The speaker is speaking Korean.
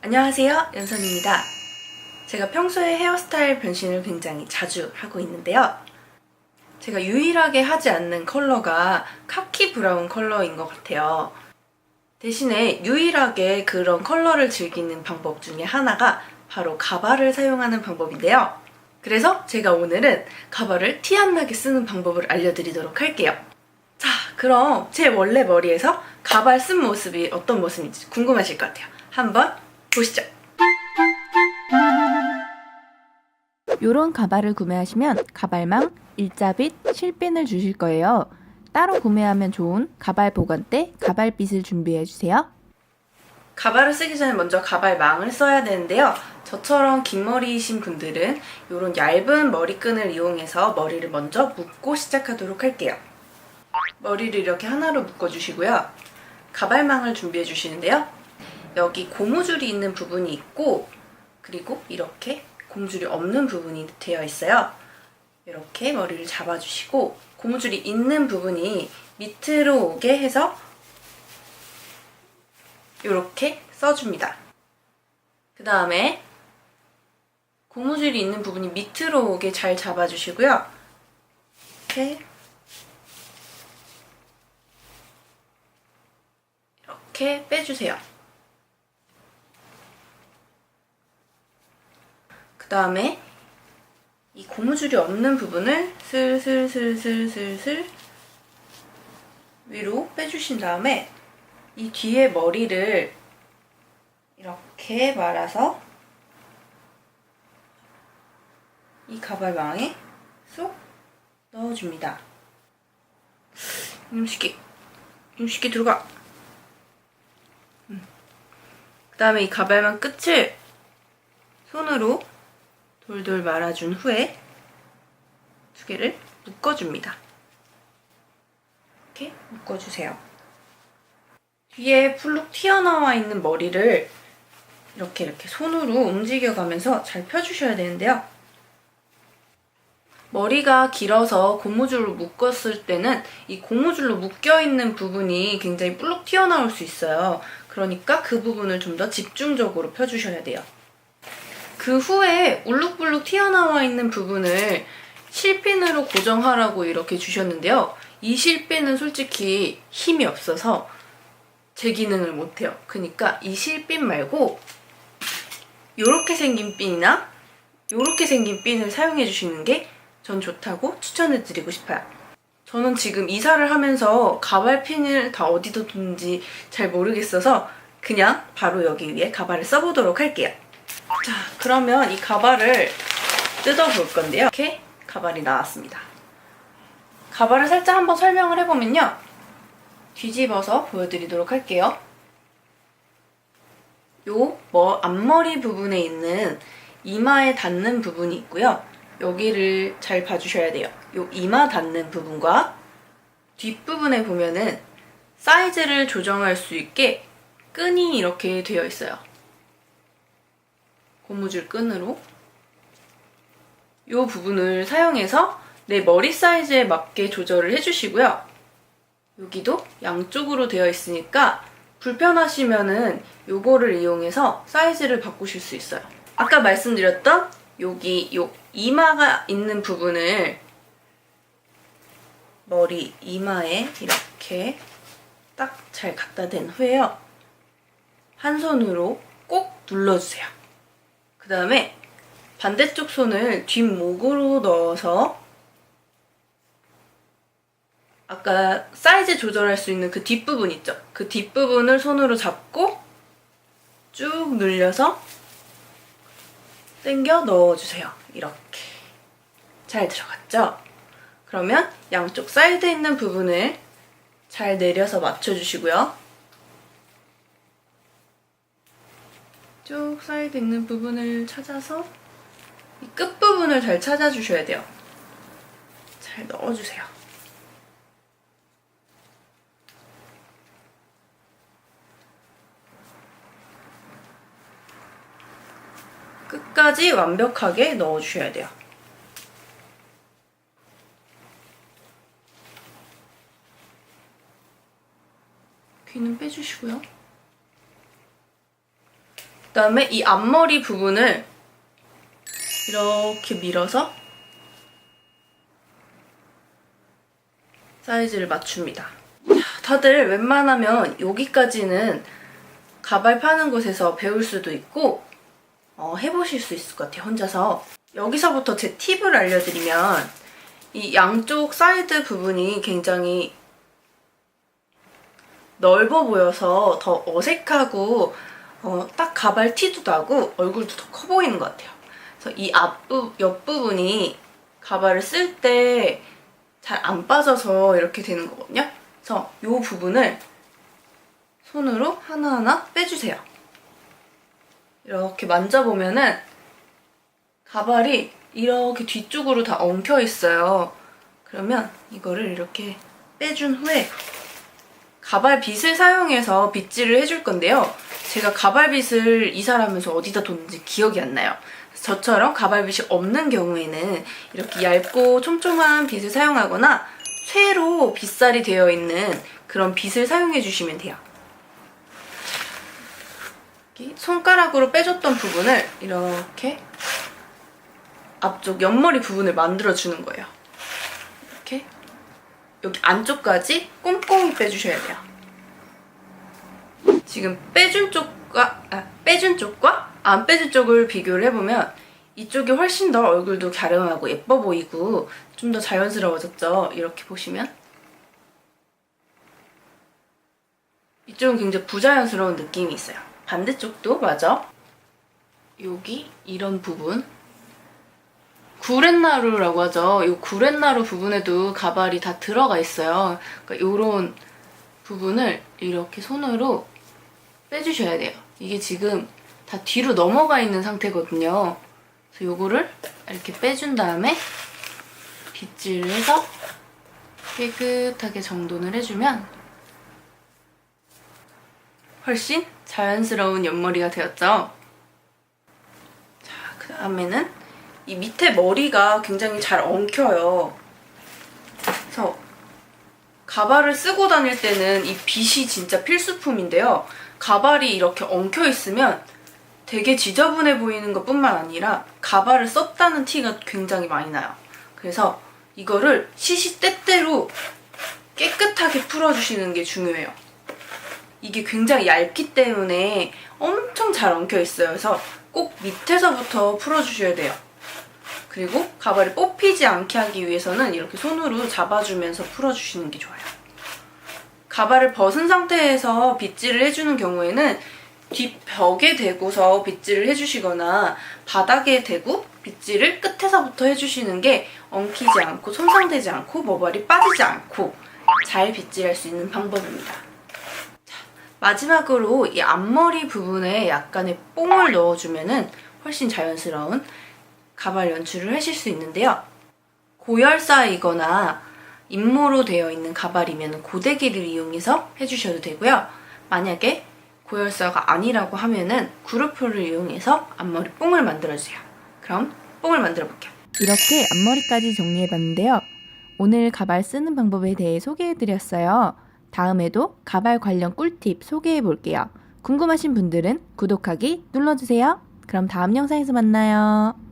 안녕하세요. 연선입니다. 제가 평소에 헤어스타일 변신을 굉장히 자주 하고 있는데요. 제가 유일하게 하지 않는 컬러가 카키 브라운 컬러인 것 같아요. 대신에 유일하게 그런 컬러를 즐기는 방법 중에 하나가 바로 가발을 사용하는 방법인데요. 그래서 제가 오늘은 가발을 티 안 나게 쓰는 방법을 알려드리도록 할게요. 자, 그럼 제 원래 머리에서 가발 쓴 모습이 어떤 모습인지 궁금하실 것 같아요. 한번 보시죠. 요런 가발을 구매하시면 가발망, 일자빗, 실핀을 주실 거예요. 따로 구매하면 좋은 가발 보관대, 가발빗을 준비해 주세요. 가발을 쓰기 전에 먼저 가발망을 써야 되는데요. 저처럼 긴 머리이신 분들은 이런 얇은 머리끈을 이용해서 머리를 먼저 묶고 시작하도록 할게요. 머리를 이렇게 하나로 묶어주시고요. 가발망을 준비해 주시는데요. 여기 고무줄이 있는 부분이 있고 그리고 이렇게 고무줄이 없는 부분이 되어 있어요. 이렇게 머리를 잡아주시고 고무줄이 있는 부분이 밑으로 오게 해서 이렇게 써줍니다. 그 다음에 고무줄이 있는 부분이 밑으로 오게 잘 잡아주시고요. 이렇게 이렇게 빼주세요. 그 다음에 이 고무줄이 없는 부분을 슬슬슬슬슬슬 위로 빼주신 다음에 이 뒤에 머리를 이렇게 말아서 이 가발망에 쏙 넣어줍니다. 음식이 음식이 들어가. 그 다음에 이 가발망 끝을 손으로 돌돌 말아준 후에 두 개를 묶어줍니다. 이렇게 묶어주세요. 뒤에 풀룩 튀어나와 있는 머리를 이렇게 이렇게 손으로 움직여가면서 잘 펴주셔야 되는데요. 머리가 길어서 고무줄로 묶었을 때는 이 고무줄로 묶여있는 부분이 굉장히 볼록 튀어나올 수 있어요. 그러니까 그 부분을 좀 더 집중적으로 펴주셔야 돼요. 그 후에 울룩불룩 튀어나와 있는 부분을 실핀으로 고정하라고 이렇게 주셨는데요. 이 실핀은 솔직히 힘이 없어서 제 기능을 못해요. 그러니까 이 실핀 말고 이렇게 생긴 핀이나 이렇게 생긴 핀을 사용해 주시는 게 전 좋다고 추천해 드리고 싶어요. 저는 지금 이사를 하면서 가발 핀을 다 어디다 뒀는지 잘 모르겠어서 그냥 바로 여기 위에 가발을 써보도록 할게요. 자, 그러면 이 가발을 뜯어볼 건데요. 이렇게 가발이 나왔습니다. 가발을 살짝 한번 설명을 해보면요. 뒤집어서 보여드리도록 할게요. 요 뭐, 앞머리 부분에 있는 이마에 닿는 부분이 있고요. 여기를 잘 봐주셔야 돼요. 요 이마 닿는 부분과 뒷부분에 보면은 사이즈를 조정할 수 있게 끈이 이렇게 되어 있어요. 고무줄 끈으로 이 부분을 사용해서 내 머리 사이즈에 맞게 조절을 해주시고요. 여기도 양쪽으로 되어 있으니까 불편하시면은 요거를 이용해서 사이즈를 바꾸실 수 있어요. 아까 말씀드렸던 여기 요 이마가 있는 부분을 머리 이마에 이렇게 딱 잘 갖다 댄 후에요. 한 손으로 꼭 눌러주세요. 그 다음에 반대쪽 손을 뒷목으로 넣어서 아까 사이즈 조절할 수 있는 그 뒷부분 있죠? 그 뒷부분을 손으로 잡고 쭉 늘려서 당겨 넣어주세요. 이렇게. 잘 들어갔죠? 그러면 양쪽 사이드에 있는 부분을 잘 내려서 맞춰주시고요. 쭉 사이드 있는 부분을 찾아서 이 끝부분을 잘 찾아주셔야 돼요. 잘 넣어주세요. 끝까지 완벽하게 넣어주셔야 돼요. 귀는 빼주시고요. 그다음에 이 앞머리 부분을 이렇게 밀어서 사이즈를 맞춥니다. 자, 다들 웬만하면 여기까지는 가발 파는 곳에서 배울 수도 있고 어, 해보실 수 있을 것 같아요, 혼자서. 여기서부터 제 팁을 알려드리면 이 양쪽 사이드 부분이 굉장히 넓어 보여서 더 어색하고 어, 딱 가발 티도 나고 얼굴도 더 커 보이는 것 같아요. 그래서 이 앞부, 옆부분이 가발을 쓸 때 잘 안 빠져서 이렇게 되는 거거든요. 그래서 이 부분을 손으로 하나하나 빼주세요. 이렇게 만져보면은 가발이 이렇게 뒤쪽으로 다 엉켜 있어요. 그러면 이거를 이렇게 빼준 후에 가발 빗을 사용해서 빗질을 해줄 건데요. 제가 가발 빗을 이사하면서 어디다 뒀는지 기억이 안 나요. 저처럼 가발 빗이 없는 경우에는 이렇게 얇고 촘촘한 빗을 사용하거나 쇠로 빗살이 되어 있는 그런 빗을 사용해 주시면 돼요. 손가락으로 빼줬던 부분을 이렇게 앞쪽 옆머리 부분을 만들어 주는 거예요. 여기 안쪽까지 꼼꼼히 빼주셔야 돼요. 지금 빼준 쪽과 아, 빼준 쪽과 안 빼준 쪽을 비교를 해보면 이쪽이 훨씬 더 얼굴도 갸름하고 예뻐 보이고 좀 더 자연스러워졌죠. 이렇게 보시면 이쪽은 굉장히 부자연스러운 느낌이 있어요. 반대쪽도 맞아. 여기 이런 부분 구렛나루라고 하죠. 이 구렛나루 부분에도 가발이 다 들어가 있어요. 그러니까 이런 부분을 이렇게 손으로 빼주셔야 돼요. 이게 지금 다 뒤로 넘어가 있는 상태거든요. 그래서 요거를 이렇게 빼준 다음에 빗질을 해서 깨끗하게 정돈을 해주면 훨씬 자연스러운 옆머리가 되었죠. 자, 그 다음에는 이 밑에 머리가 굉장히 잘 엉켜요. 그래서 가발을 쓰고 다닐 때는 이 빗이 진짜 필수품인데요. 가발이 이렇게 엉켜 있으면 되게 지저분해 보이는 것 뿐만 아니라 가발을 썼다는 티가 굉장히 많이 나요. 그래서 이거를 시시때때로 깨끗하게 풀어주시는 게 중요해요. 이게 굉장히 얇기 때문에 엄청 잘 엉켜 있어요. 그래서 꼭 밑에서부터 풀어주셔야 돼요. 그리고 가발이 뽑히지 않게 하기 위해서는 이렇게 손으로 잡아주면서 풀어주시는 게 좋아요. 가발을 벗은 상태에서 빗질을 해주는 경우에는 뒷벽에 대고서 빗질을 해주시거나 바닥에 대고 빗질을 끝에서부터 해주시는 게 엉키지 않고 손상되지 않고 머발이 빠지지 않고 잘 빗질할 수 있는 방법입니다. 자, 마지막으로 이 앞머리 부분에 약간의 뽕을 넣어주면은 훨씬 자연스러운 가발 연출을 하실 수 있는데요. 고열사이거나 임무로 되어 있는 가발이면 고데기를 이용해서 해주셔도 되고요. 만약에 고열사가 아니라고 하면은 그루프를 이용해서 앞머리 뽕을 만들어주세요. 그럼 뽕을 만들어 볼게요. 이렇게 앞머리까지 정리해봤는데요. 오늘 가발 쓰는 방법에 대해 소개해드렸어요. 다음에도 가발 관련 꿀팁 소개해볼게요. 궁금하신 분들은 구독하기 눌러주세요. 그럼 다음 영상에서 만나요.